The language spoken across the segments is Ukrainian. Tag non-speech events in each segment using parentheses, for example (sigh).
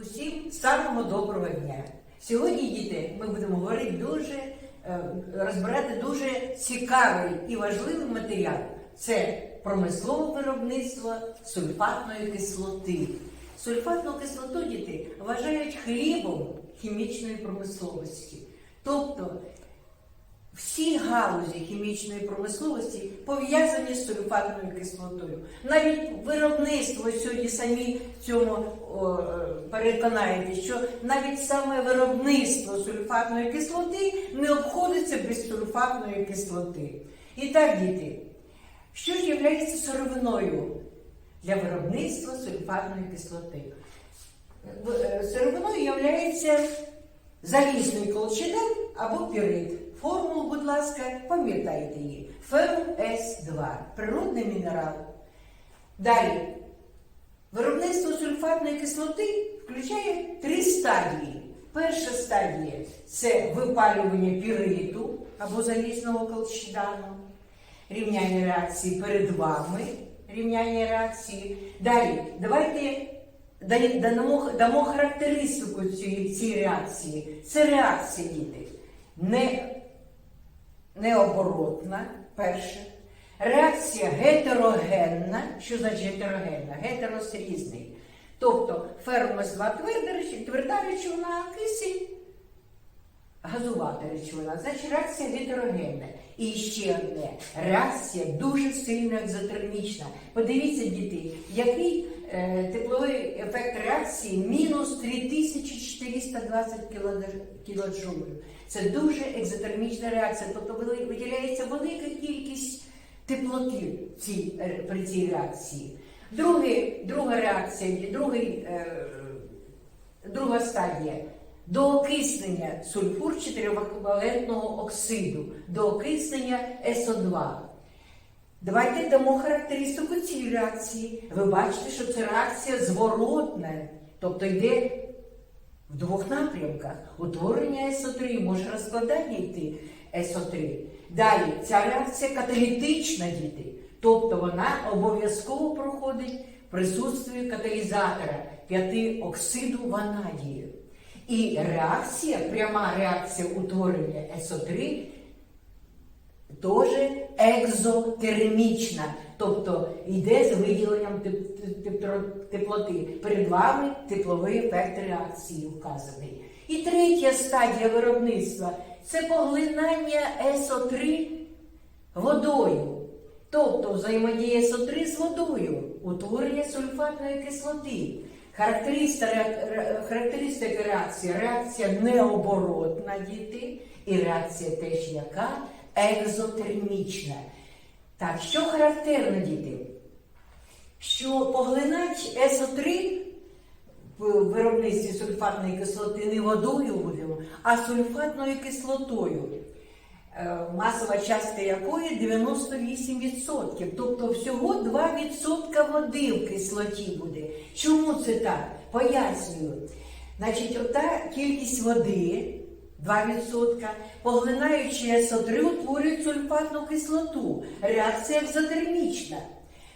Усім самого доброго дня. Сьогодні, діти, ми будемо говорити дуже, е, розбирати дуже цікавий і важливий матеріал. Це промислове виробництво сульфатної кислоти. Сульфатну кислоту діти вважають хлібом хімічної промисловості. Тобто всі галузі хімічної промисловості пов'язані з сульфатною кислотою. Навіть виробництво сьогодні самі в цьому переконаєте, що навіть саме виробництво сульфатної кислоти не обходиться без сульфатної кислоти. І так, діти, що ж є сировиною для виробництва сульфатної кислоти? Е, Сировиною є залізний колчедан або пірит. Ласка, пам'ятайте її. Ферум С2 природний мінерал. Далі. Виробництво сульфатної кислоти включає три стадії. Перша стадія це випалювання піриту або залізного колчедану, рівняння реакції перед вами, рівняння реакції. Далі, давайте дамо, дамо характеристику цієї, цієї реакції. Це реакція, діти, не, необоротна, перше. Реакція гетерогенна. Що значить гетерогенна? Гетерос різний. Тобто фермос 2 тверда, реч- тверда речовина, кисень газувата речовина. Значить реакція гетерогенна. І ще одне реакція дуже сильно екзотермічна. Подивіться, діти, який тепловий ефект реакції мінус 3420 кілоджоулів. Це дуже екзотермічна реакція, тобто виділяється велика кількість теплоти цій, е, при цій реакції. Другий, друга реакція, другий, е, друга стадія до окиснення сульфур 4 оксиду, до окиснення СО2. Давайте дамо характеристику цієї реакції. Ви бачите, що це реакція зворотна, тобто йде в двох напрямках. Утворення СО3 може розкладання йти СО3. Далі ця реакція каталітична діти, тобто вона обов'язково проходить в присутстві каталізатора 5 оксиду ванадію. І реакція, пряма реакція утворення СО3 теж екзотермічна, тобто йде з виділенням теп- теп- теплоти. Перед вами тепловий ефект реакції вказаний. І третя стадія виробництва це поглинання СО3 водою. Тобто взаємодія СО3 з водою, утворення сульфатної кислоти. Характеристика реакції реакція необоротна діти, і реакція теж яка екзотермічна. Так, що характерно діти? Що поглинач СО3 в виробництві сульфатної кислоти не водою будемо, а сульфатною кислотою, е, масова частка якої 98%. Тобто всього 2% води в кислоті буде. Чому це так? Пояснюю. Значить, ота кількість води. 2%, поглинаючи СО3, утворюють сульфатну кислоту. Реакція екзотермічна.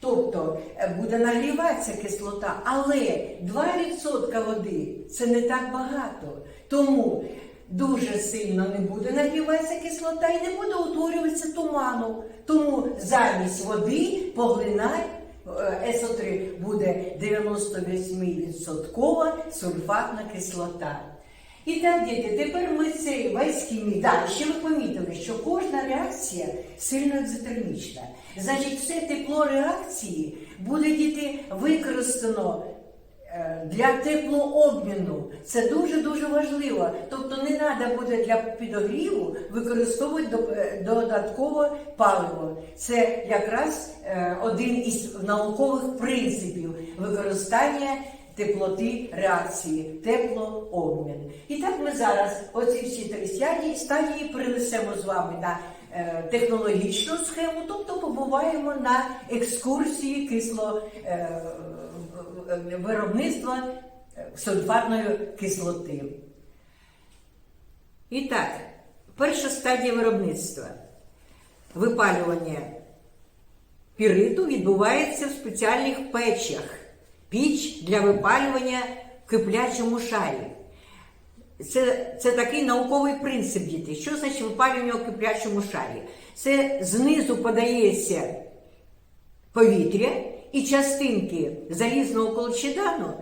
Тобто е, буде нагріватися кислота, але 2% води це не так багато. Тому дуже сильно не буде нагріватися кислота і не буде утворюватися туману. Тому замість води поглинає е, СО3 буде 98% сульфатна кислота. І так, діти, тепер ми цей весь хімій. Так, ще ви помітили, що кожна реакція сильно екзотермічна. Значить, все тепло реакції буде діти використано е, для теплообміну. Це дуже-дуже важливо. Тобто не треба буде для підогріву використовувати е, додаткове паливо. Це якраз е, один із наукових принципів використання теплоти реакції, теплообмін. І так ми зараз оці всі три стадії, стадії перенесемо з вами на е, технологічну схему, тобто побуваємо на екскурсії кисло е, виробництва е, сульфатної кислоти. І так, перша стадія виробництва випалювання піриту відбувається в спеціальних печах. Піч для випалювання в киплячому шарі. Це, це такий науковий принцип діти. Що значить випалювання у киплячому шарі? Це знизу подається повітря і частинки залізного колчедану,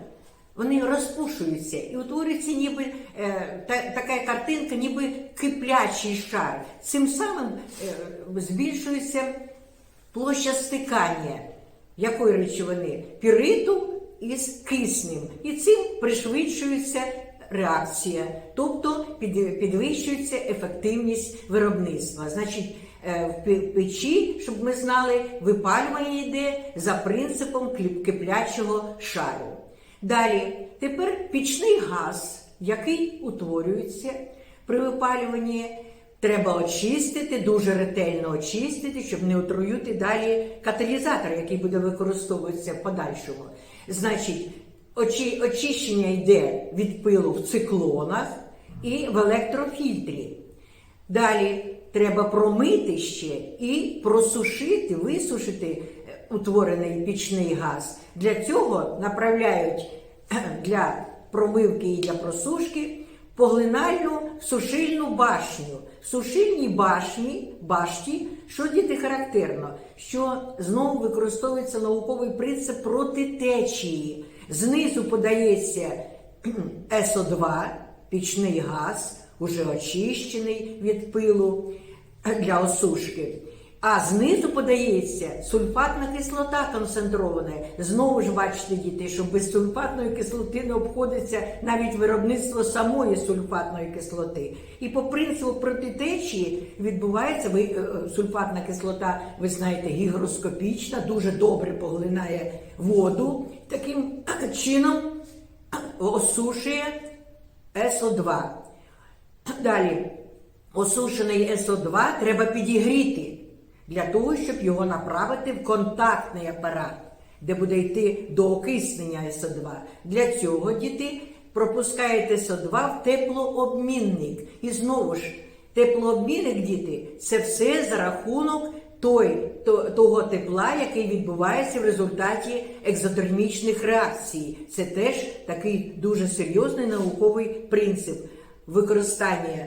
вони розпушуються і утворюється ніби е, та, така картинка, ніби киплячий шар. Цим самим е, збільшується площа стикання якої речовини? Піриту із киснем. І цим пришвидшується реакція, тобто підвищується ефективність виробництва. Значить, е, в печі, щоб ми знали, випалювання йде за принципом киплячого шару. Далі, тепер пічний газ, який утворюється при випалюванні, треба очистити, дуже ретельно очистити, щоб не отруїти далі каталізатор, який буде використовуватися в подальшому. Значить, очі- очищення йде від пилу в циклонах і в електрофільтрі. Далі треба промити ще і просушити, висушити е, утворений пічний газ. Для цього направляють для промивки і для просушки поглинальну сушильну башню. В сушильній башні, башті, що діти характерно, що знову використовується науковий принцип проти течії. Знизу подається кхм, СО2, пічний газ, уже очищений від пилу для осушки. А знизу подається сульфатна кислота концентрована. Знову ж бачите, діти, що без сульфатної кислоти не обходиться навіть виробництво самої сульфатної кислоти. І по принципу протитечії відбувається ви, е, е, сульфатна кислота, ви знаєте, гігроскопічна, дуже добре поглинає воду. Таким чином осушує СО2. Далі, осушений СО2 треба підігріти для того, щоб його направити в контактний апарат, де буде йти до окиснення СО2. Для цього діти пропускають СО2 в теплообмінник. І знову ж, теплообмінник, діти, це все за рахунок той, то- того тепла, який відбувається в результаті екзотермічних реакцій. Це теж такий дуже серйозний науковий принцип використання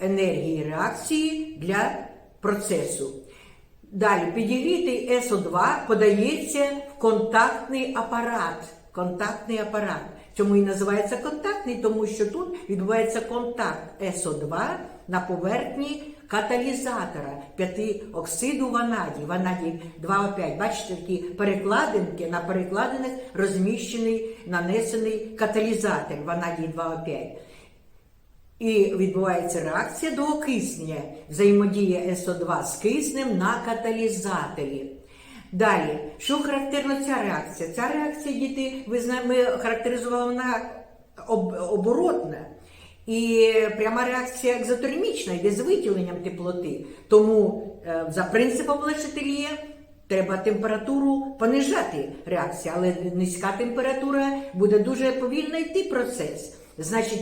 енергії реакції для процесу. Далі підігрітий СО2 подається в контактний апарат. Контактний апарат. Чому і називається контактний? Тому що тут відбувається контакт СО2 на поверхні каталізатора 5 оксиду ванадій. Ванадій 2О5. Бачите, такі перекладинки, на перекладинах розміщений, нанесений каталізатор ванадій 2О5. І відбувається реакція до окиснення, взаємодія СО2 з киснем на каталізаторі. Далі, що характерно ця реакція? Ця реакція, діти, ви знаєте, ми характеризували вона об, оборотна. І пряма реакція екзотермічна йде з виділенням теплоти. Тому е, за принципом Лешетельє треба температуру понижати реакцію, але низька температура буде дуже повільно йти процес. Значить,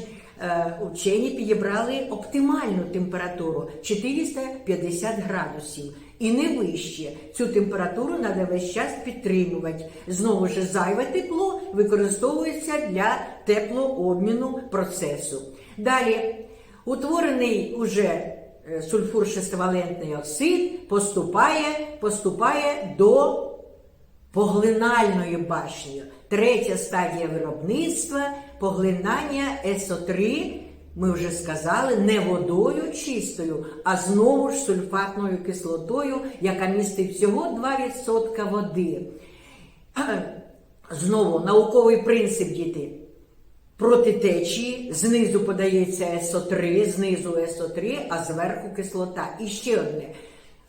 учені підібрали оптимальну температуру 450 градусів і не вище. Цю температуру треба весь час підтримувати. Знову ж зайве тепло використовується для теплообміну процесу. Далі, утворений уже е, сульфур шестивалентний оксид поступає, поступає до поглинальною башнею. Третя стадія виробництва поглинання СО3, ми вже сказали, не водою чистою, а знову ж сульфатною кислотою, яка містить всього 2% води. (clears throat) Знову науковий принцип діти. Проти течії знизу подається СО3, знизу СО3, а зверху кислота. І ще одне.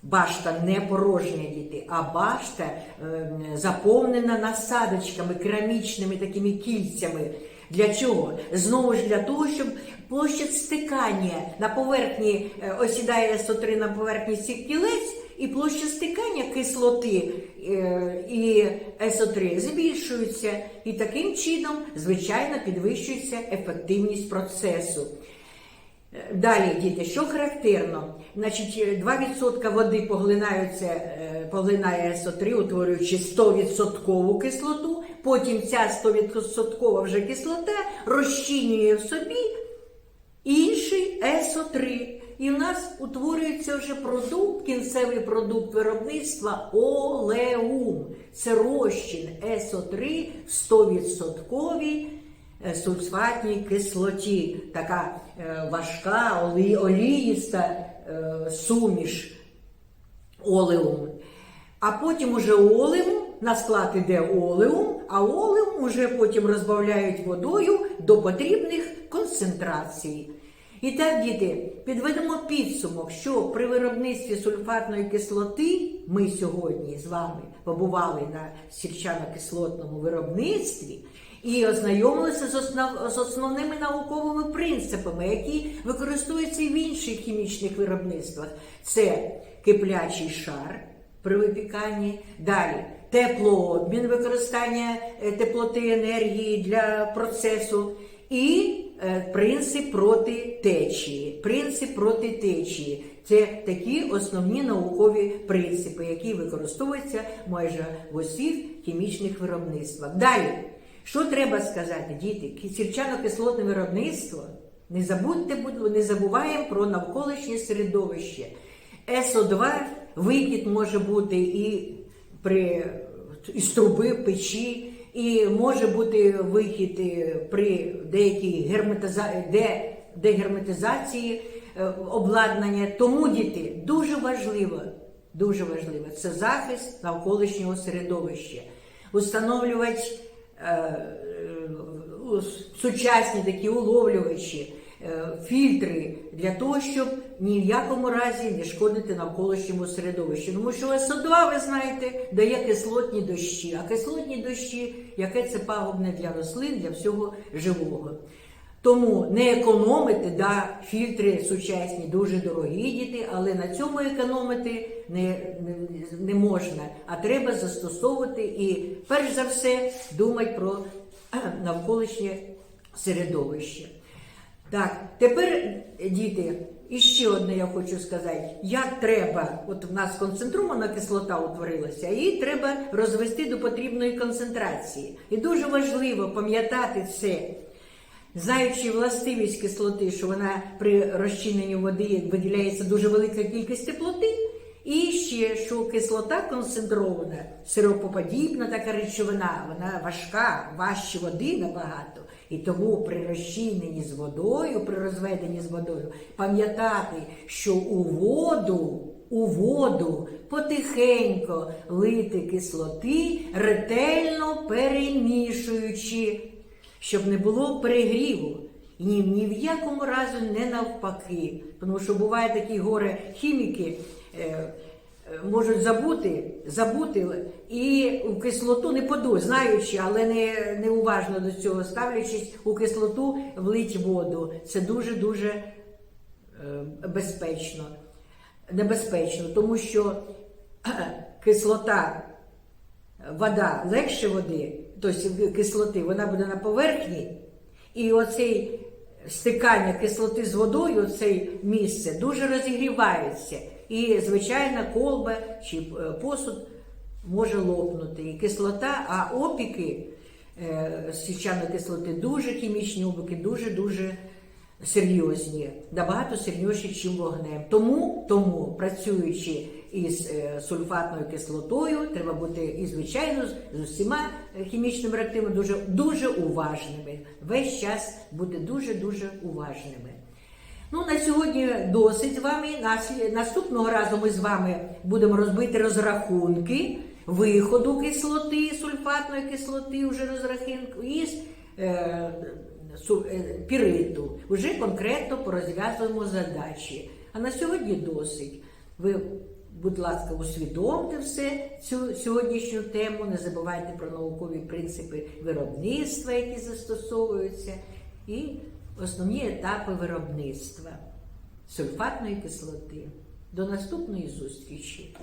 Башта не порожня діти, а башта е, заповнена насадочками, керамічними такими кільцями. Для чого? Знову ж для того, щоб площа стикання на поверхні е, осідає СО3 на поверхні кілець, і площа стикання кислоти е, і СО3 збільшується. І таким чином, звичайно, підвищується ефективність процесу. Е, Далі, діти, що характерно? Значить, е, 2% води поглинаються, поглинає СО3, утворюючи 100% кислоту, потім ця 100% вже кислота розчинює в собі інший СО3. І в нас утворюється вже продукт, кінцевий продукт виробництва олеум. Це розчин СО3 в 100% е, сульфатній кислоті. Така е, важка, олі, оліїста е, суміш олеум. А потім уже олеум, на склад іде олеум, а олеум уже потім розбавляють водою до потрібних концентрацій. І так, діти, підведемо підсумок, що при виробництві сульфатної кислоти ми сьогодні з вами побували на сірчано-кислотному виробництві і ознайомилися з, основ, з основними науковими принципами, які використовуються і в інших хімічних виробництвах. Це киплячий шар при випіканні, далі теплообмін, використання е, теплоти енергії для процесу. І е, принцип проти течії. Принцип проти течії. Це такі основні наукові принципи, які використовуються майже в усіх хімічних виробництвах. Далі, що треба сказати, діти? Сірчано-кислотне виробництво. Не забудьте, не забуваємо про навколишнє середовище. СО2 викид може бути і при із труби печі, і може бути вихід при деякій герметиза... де... дегерметизації е, обладнання. Тому діти дуже важливо, дуже важливо це захист навколишнього середовища, установлювати е, е, сучасні такі уловлювачі. Е, Фільтри для того, щоб ні в якому разі не шкодити навколишньому середовищу. Тому що СО2, ви знаєте, дає кислотні дощі, а кислотні дощі, яке це пагубне для рослин, для всього живого. Тому не економити, да, фільтри сучасні дуже дорогі діти, але на цьому економити не, не, не можна. А треба застосовувати і перш за все думати про навколишнє середовище. Так, тепер, діти, іще одне я хочу сказати. Як треба, от в нас концентрована кислота утворилася, її треба розвести до потрібної концентрації. І дуже важливо пам'ятати це, знаючи властивість кислоти, що вона при розчиненні води виділяється дуже велика кількість теплоти. І ще, що кислота концентрована, сиропоподібна така речовина, вона важка, важче води набагато. І тому при розчиненні з водою, при розведенні з водою, пам'ятати, що у воду, у воду потихенько лити кислоти, ретельно перемішуючи, щоб не було перегріву. Ні, ні в якому разі не навпаки. Тому що буває такі горе хіміки. Е, можуть забути, забути і у кислоту не подуть, знаючи, але не, неуважно до цього ставлячись, у кислоту влить воду. Це дуже-дуже е, безпечно, небезпечно, тому що (clears throat) кислота, вода легше води, тобто кислоти, вона буде на поверхні, і оцей стикання кислоти з водою, це місце, дуже розігрівається. І звичайна колба чи е, посуд може лопнути. І кислота, а опіки е, січаної кислоти дуже хімічні опіки, дуже-дуже серйозні, набагато серйозніші, ніж вогнем. Тому, тому працюючи із е, сульфатною кислотою, треба бути і, звичайно, з- усіма хімічними реактивами дуже, дуже уважними. Весь час бути дуже-дуже уважними. Ну, на сьогодні досить з вами. Наступного разу ми з вами будемо розбити розрахунки виходу кислоти, сульфатної кислоти, вже розрахунку, із е, е, піриту. Уже конкретно порозв'язуємо задачі. А на сьогодні досить. Ви, будь ласка, усвідомте все цю сьогоднішню тему. Не забувайте про наукові принципи виробництва, які застосовуються, і основні етапи виробництва сульфатної кислоти. До наступної зустрічі!